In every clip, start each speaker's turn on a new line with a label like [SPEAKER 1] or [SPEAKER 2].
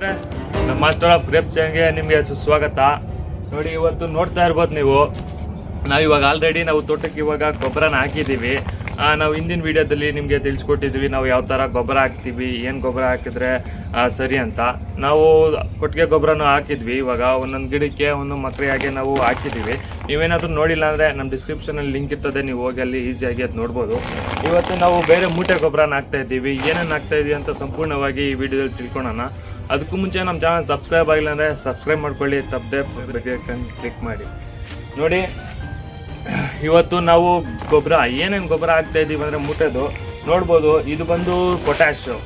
[SPEAKER 1] ಸ್ನೇಹಿತರೆ ನಮ್ಮ store of grape ಚೇಂಗೆ ನಿಮಗೆ ಸುಸ್ವಾಗತ. ನೋಡಿ, ಇವತ್ತು ನೋಡ್ತಾ ಇರ್ಬೋದು ನೀವು. ನಾವು ಇವಾಗ ಆಲ್ರೆಡಿ ನಾವು ತೋಟಕ್ಕೆ ಇವಾಗ ಗೊಬ್ಬರನ ಹಾಕಿದ್ದೀವಿ. ನಾವು ಹಿಂದಿನ ವಿಡಿಯೋದಲ್ಲಿ ನಿಮಗೆ ತಿಳಿಸ್ಕೊಟ್ಟಿದ್ವಿ ನಾವು ಯಾವ ಥರ ಗೊಬ್ಬರ ಹಾಕ್ತೀವಿ, ಏನು ಗೊಬ್ಬರ ಹಾಕಿದ್ರೆ ಸರಿ ಅಂತ. ನಾವು ಕೊಟ್ಟಿಗೆ ಗೊಬ್ಬರನೂ ಹಾಕಿದ್ವಿ, ಇವಾಗ ಒಂದೊಂದು ಗಿಡಕ್ಕೆ ಒಂದು ಮಕ್ಕಳಿಗೆ ನಾವು ಹಾಕಿದ್ದೀವಿ. ನೀವೇನಾದರೂ ನೋಡಿಲ್ಲ ಅಂದರೆ ನಮ್ಮ ಡಿಸ್ಕ್ರಿಪ್ಷನಲ್ಲಿ ಲಿಂಕ್ ಇರ್ತದೆ, ನೀವು ಹೋಗಿ ಅಲ್ಲಿ ಈಸಿಯಾಗಿ ಅದು ನೋಡ್ಬೋದು. ಇವತ್ತು ನಾವು ಬೇರೆ ಮೂಟೆ ಗೊಬ್ಬರನ ಹಾಕ್ತಾ ಇದ್ದೀವಿ. ಏನೇನು ಹಾಕ್ತಾ ಇದೀವಿ ಅಂತ ಸಂಪೂರ್ಣವಾಗಿ ಈ ವಿಡಿಯೋದಲ್ಲಿ ತಿಳ್ಕೊಳೋಣ. ಅದಕ್ಕೂ ಮುಂಚೆ ನಮ್ಮ ಚಾನಲ್ ಸಬ್ಸ್ಕ್ರೈಬ್ ಆಗಿಲ್ಲ ಅಂದರೆ ಸಬ್ಸ್ಕ್ರೈಬ್ ಮಾಡ್ಕೊಳ್ಳಿ, ತಪ್ಪದೆ ಕ್ಲಿಕ್ ಮಾಡಿ. ನೋಡಿ ಇವತ್ತು ನಾವು ಗೊಬ್ಬರ, ಏನೇನು ಗೊಬ್ಬರ ಹಾಕ್ತಾ ಇದ್ದೀವಿ ಅಂದರೆ ಮೂಟೆದು, ನೋಡ್ಬೋದು ಇದು ಬಂದು ಪೊಟ್ಯಾಶು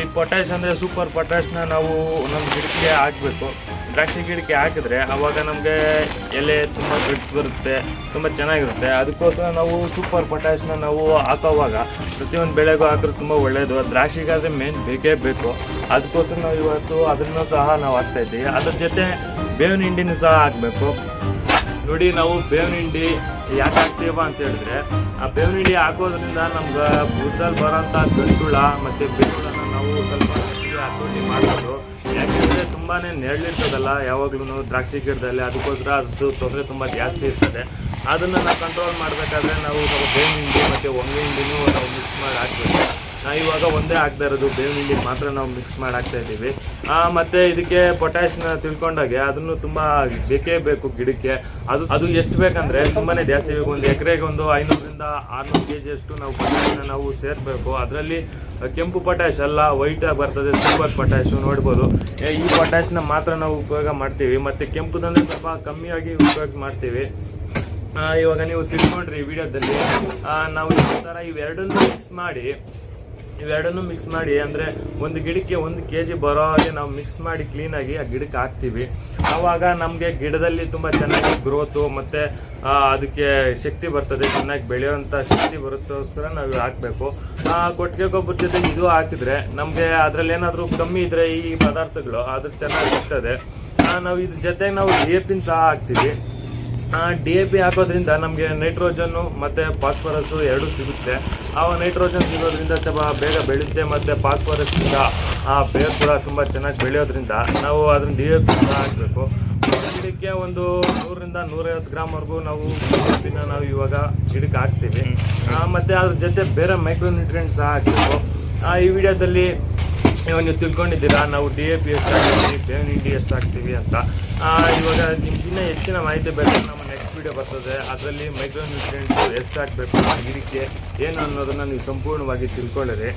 [SPEAKER 1] ಈ ಪೊಟ್ಯಾಶ್ ಅಂದರೆ ಸೂಪರ್ ಪೊಟ್ಯಾಶ್ನ ನಾವು ನಮ್ಮ ಗಿಡಕ್ಕೆ ಹಾಕಬೇಕು. ದ್ರಾಕ್ಷಿ ಗಿಡಕ್ಕೆ ಹಾಕಿದ್ರೆ ಆವಾಗ ನಮಗೆ ಎಲೆ ತುಂಬ ಗಿಡ್ಸ್ ಬರುತ್ತೆ, ತುಂಬ ಚೆನ್ನಾಗಿರುತ್ತೆ. ಅದಕ್ಕೋಸ್ಕರ ನಾವು ಸೂಪರ್ ಪೊಟ್ಯಾಶ್ನ ನಾವು ಹಾಕೋವಾಗ ಪ್ರತಿಯೊಂದು ಬೆಳೆಗೂ ಹಾಕಿದ್ರೆ ತುಂಬ ಒಳ್ಳೆಯದು ದ್ರಾಕ್ಷಿಗಾದರೆ ಮೇನ್ ಬೇಕೇ ಬೇಕು. ಅದಕ್ಕೋಸ್ಕರ ನಾವು ಇವತ್ತು ಅದನ್ನು ಸಹ ನಾವು ಹಾಕ್ತಾ ಇದ್ದೀವಿ. ಅದ್ರ ಜೊತೆ ಬೇವಿನ ಹಿಂಡಿನೂ ಸಹ ಹಾಕಬೇಕು. ನೋಡಿ, ನಾವು ಬೇವಿನ ಹಿಂಡಿ ಯಾಕೆ ಹಾಕ್ತೀವಪ್ಪ ಅಂತ ಹೇಳಿದ್ರೆ, ಆ ಬೇವಿನ ಹಿಂಡಿ ಹಾಕೋದ್ರಿಂದ ನಮ್ಗೆ ಬುಡದಲ್ಲಿ ಬರೋಂಥ ಗಂಟುಳ ಮತ್ತು ಬೆಳ್ಳುಳನ ನಾವು ಸ್ವಲ್ಪ ಹತೋಟಿ ಮಾಡ್ಬೋದು ಯಾಕೆಂದರೆ ತುಂಬಾ ನೆರಳಿರ್ತದಲ್ಲ ಯಾವಾಗ್ಲೂ ದ್ರಾಕ್ಷಿ ಗಿಡದಲ್ಲಿ ಅದಕ್ಕೋಸ್ಕರ ಅದು ತೊಂದರೆ ತುಂಬ ಜಾಸ್ತಿ ಇರ್ತದೆ. ಅದನ್ನು ನಾವು ಕಂಟ್ರೋಲ್ ಮಾಡಬೇಕಾದ್ರೆ ನಾವು ಸ್ವಲ್ಪ ಬೇವಿನ ಹಿಂಡಿ ಮತ್ತು ಒಂಗೆ ಹಿಂಡಿನೂ ನಾವು ಮಿಕ್ಸ್ ಮಾಡಿ ಹಾಕ್ಬೇಕು. ಇವಾಗ ಒಂದೇ ಹಾಕ್ತಾ ಇರೋದು, ಬೇವಿನ ಮಾತ್ರ ನಾವು ಮಿಕ್ಸ್ ಮಾಡಿ ಹಾಕ್ತಾ ಇದ್ದೀವಿ ಮತ್ತೆ ಇದಕ್ಕೆ ಪೊಟ್ಯಾಶ್ನ ತಿಳ್ಕೊಂಡಾಗೆ ಅದನ್ನು ತುಂಬಾ ಬೇಕೇ ಬೇಕು ಗಿಡಕ್ಕೆ. ಅದು ಅದು ಎಷ್ಟು ಬೇಕಂದ್ರೆ ತುಂಬಾನೇ ಜಾಸ್ತಿ ಬೇಕು. ಒಂದು ಎಕರೆಗೆ ಒಂದು ಐನೂರರಿಂದ ಆರ್ನೂರು ಕೆ ಅಷ್ಟು ನಾವು ಪೊಟ್ಯಾಶ್ನ ನಾವು ಸೇರ್ಬೇಕು. ಅದರಲ್ಲಿ ಕೆಂಪು ಪೊಟ್ಯಾಶ್ ಅಲ್ಲ ವೈಟ್ ಆಗಿ ಬರ್ತದೆ ಸೂಪರ್ ಪೊಟ್ಯಾಶ್ ನೋಡ್ಬೋದು. ಈ ಪೊಟ್ಯಾಶ್ನ ಮಾತ್ರ ನಾವು ಉಪಯೋಗ ಮಾಡ್ತೀವಿ. ಮತ್ತೆ ಕೆಂಪುದಂದ್ರೆ ಸ್ವಲ್ಪ ಕಮ್ಮಿಯಾಗಿ ಉಪಯೋಗ ಮಾಡ್ತೀವಿ. ಇವಾಗ ನೀವು ತಿಳ್ಕೊಂಡ್ರಿ ವಿಡಿಯೋದಲ್ಲಿ. ನಾವು ಈ ಥರ ಇವೆರಡನ್ನೂ ಮಿಕ್ಸ್ ಮಾಡಿ ಇವೆರಡನ್ನೂ ಮಿಕ್ಸ್ ಮಾಡಿ, ಅಂದರೆ ಒಂದು ಗಿಡಕ್ಕೆ ಒಂದು ಕೆ ಜಿ ಬರೋ ಹಾಗೆ ನಾವು ಮಿಕ್ಸ್ ಮಾಡಿ ಕ್ಲೀನಾಗಿ ಆ ಗಿಡಕ್ಕೆ ಹಾಕ್ತೀವಿ. ಆವಾಗ ನಮಗೆ ಗಿಡದಲ್ಲಿ ತುಂಬ ಚೆನ್ನಾಗಿ ಗ್ರೋತು ಮತ್ತು ಅದಕ್ಕೆ ಶಕ್ತಿ ಬರ್ತದೆ, ಚೆನ್ನಾಗಿ ಬೆಳೆಯುವಂಥ ಶಕ್ತಿ ಬರುತ್ತೋಸ್ಕರ ನಾವು ಹಾಕಬೇಕು. ಕೊಟ್ಟಿಗೆ ಗೊಬ್ಬರ ಜೊತೆ ಇದು ಹಾಕಿದ್ರೆ ನಮಗೆ ಅದರಲ್ಲಿ ಏನಾದರೂ ಕಮ್ಮಿ ಇದ್ದರೆ ಈ ಪದಾರ್ಥಗಳು ಅದು ಚೆನ್ನಾಗಿ ಸಿಗ್ತದೆ. ನಾವು ಇದ್ರ ಜೊತೆಗೆ ನಾವು ಏಪಿನ ಸಹ ಹಾಕ್ತೀವಿ. ಡಿ ಎ ಪಿ ಹಾಕೋದ್ರಿಂದ ನಮಗೆ ನೈಟ್ರೋಜನ್ನು ಮತ್ತು ಫಾಸ್ಫರಸ್ಸು ಎರಡೂ ಸಿಗುತ್ತೆ. ಆ ನೈಟ್ರೋಜನ್ ಸಿಗೋದ್ರಿಂದ ಸ್ವಲ್ಪ ಬೇಗ ಬೆಳೆಯುತ್ತೆ ಮತ್ತು ಫಾಸ್ಫರಸ್ಸಿಂದ ಆ ಬೇರು ಕೂಡ ತುಂಬ ಚೆನ್ನಾಗಿ ಬೆಳೆಯೋದ್ರಿಂದ ನಾವು ಅದನ್ನು ಡಿ ಎ ಪಿ ಹಾಕಬೇಕು. ಗಿಡಕ್ಕೆ ಒಂದು ನೂರರಿಂದ ನೂರೈವತ್ತು ಗ್ರಾಮ್ವರೆಗೂ ನಾವು ಡಿ ಎ ಪಿನ ನಾವು ಇವಾಗ ಗಿಡಕ್ಕೆ ಹಾಕ್ತೀವಿ. ಮತ್ತು ಮತ್ತೆ ಅದ್ರ ಜೊತೆ ಬೇರೆ ಮೈಕ್ರೋ ನ್ಯೂಟ್ರಿಯೆಂಟ್ಸ್ ಸಹ ಹಾಕಬೇಕು. ಈ ವಿಡಿಯೋದಲ್ಲಿ ಇವಾಗ ನೀವು ತಿಳ್ಕೊಂಡಿದ್ದೀರಾ? ನಾವು ಡಿ ಎ ಪಿ ಎಷ್ಟು ಹಾಕ್ತೀವಿ ಬೇವಿನ ಹಿಂಡಿ ಎಷ್ಟು ಹಾಕ್ತೀವಿ ಅಂತ. ಇವಾಗ ನಿಮ್ಗಿನ್ನ ಹೆಚ್ಚಿನ ಮಾಹಿತಿ ಬೇಕು ನಮ್ಮ ನೆಕ್ಸ್ಟ್ ವೀಡಿಯೋ ಬರ್ತದೆ. ಅದರಲ್ಲಿ ಮೈಕ್ರೋ ನ್ಯೂಟ್ರಿಯೆಂಟ್ಸ್ ಎಷ್ಟು ಹಾಕಬೇಕು ಇದಕ್ಕೆ ಏನು ಅನ್ನೋದನ್ನು ನೀವು ಸಂಪೂರ್ಣವಾಗಿ ತಿಳ್ಕೊಳ್ಳಿರಿ.